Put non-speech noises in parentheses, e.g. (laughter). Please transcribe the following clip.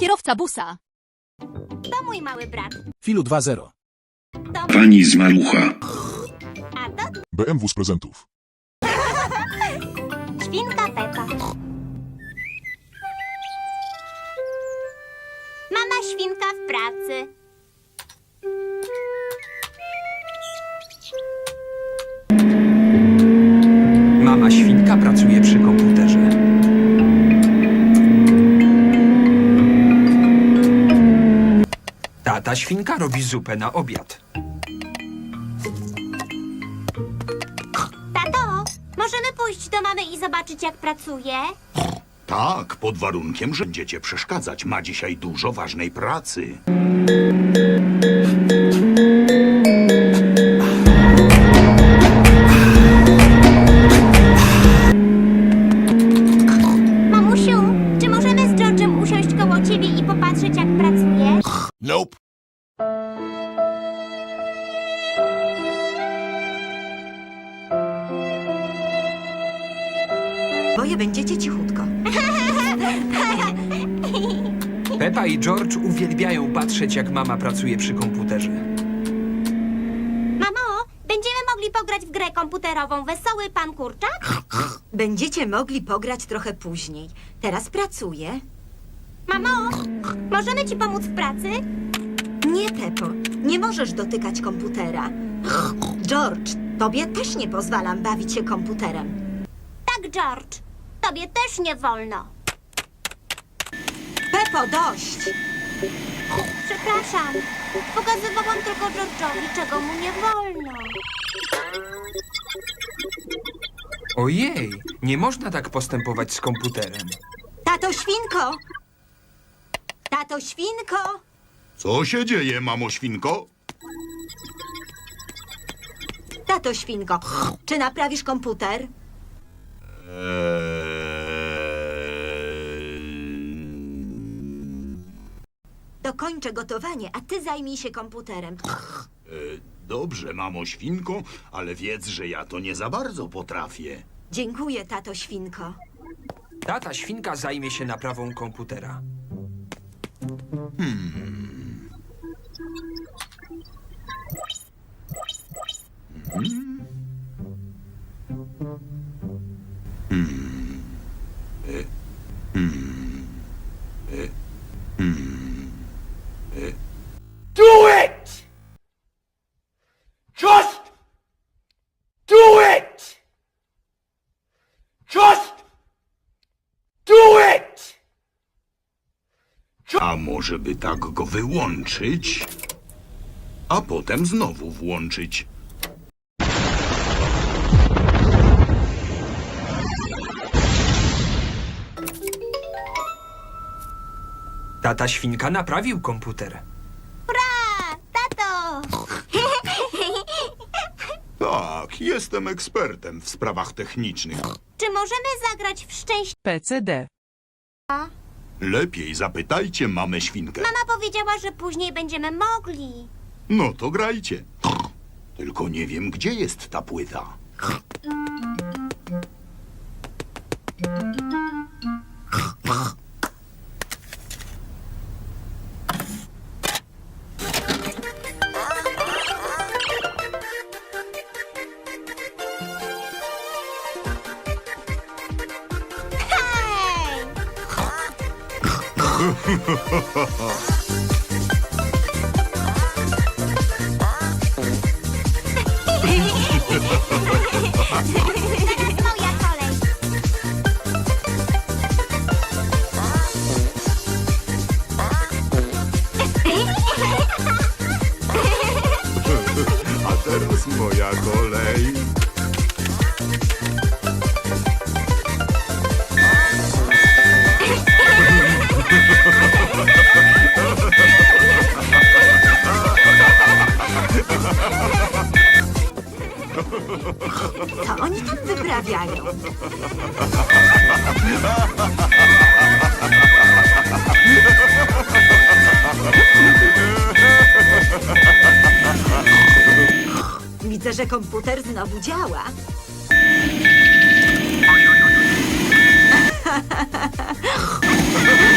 Kierowca busa. To mój mały brat. Filu 2.0. To Pani z malucha. a to BMW z prezentów. świnka Pepa. Mama świnka w pracy. Świnka robi zupę na obiad. Tato, możemy pójść do mamy i zobaczyć, jak pracuje? Tak, pod warunkiem, że będziecie przeszkadzać. Ma dzisiaj dużo ważnej pracy. Mamusiu, czy możemy z George'em usiąść koło ciebie i popatrzeć, jak pracujesz? Nope. Boję będziecie cichutko. (laughs) Pepa i George uwielbiają patrzeć, jak mama pracuje przy komputerze. Mamo, będziemy mogli pograć w grę komputerową Wesoły Pan Kurczak? Będziecie mogli pograć trochę później. Teraz pracuję. Mamo, możemy ci pomóc w pracy? Nie, Pepo, nie możesz dotykać komputera. George, tobie też nie pozwalam bawić się komputerem. Tak, George. Tobie też nie wolno. Pepo, dość! Przepraszam. Pokazywałam tylko George'owi, czego mu nie wolno. Ojej, nie można tak postępować z komputerem. Tato świnko! Tato świnko! Co się dzieje, mamo świnko? Tato świnko, czy naprawisz komputer? Eee... Dokończę gotowanie, a ty zajmij się komputerem. Dobrze, mamo świnko, ale wiedz, że ja to nie za bardzo potrafię. Dziękuję, tato świnko. Tata świnka zajmie się naprawą komputera. Do it! Just do it! Just do it! A może by tak go wyłączyć, a potem znowu włączyć? Tata świnka naprawił komputer. Ura! Tato! Tak, jestem ekspertem w sprawach technicznych. Czy możemy zagrać w szczęście? PCD. Lepiej zapytajcie mamę świnkę. Mama powiedziała, że później będziemy mogli. No to grajcie. Tylko nie wiem, gdzie jest ta płyta. Teraz moja kolej. A teraz moja kolej. Co oni tam wyprawiają? Widzę, że komputer znowu działa. (laughs)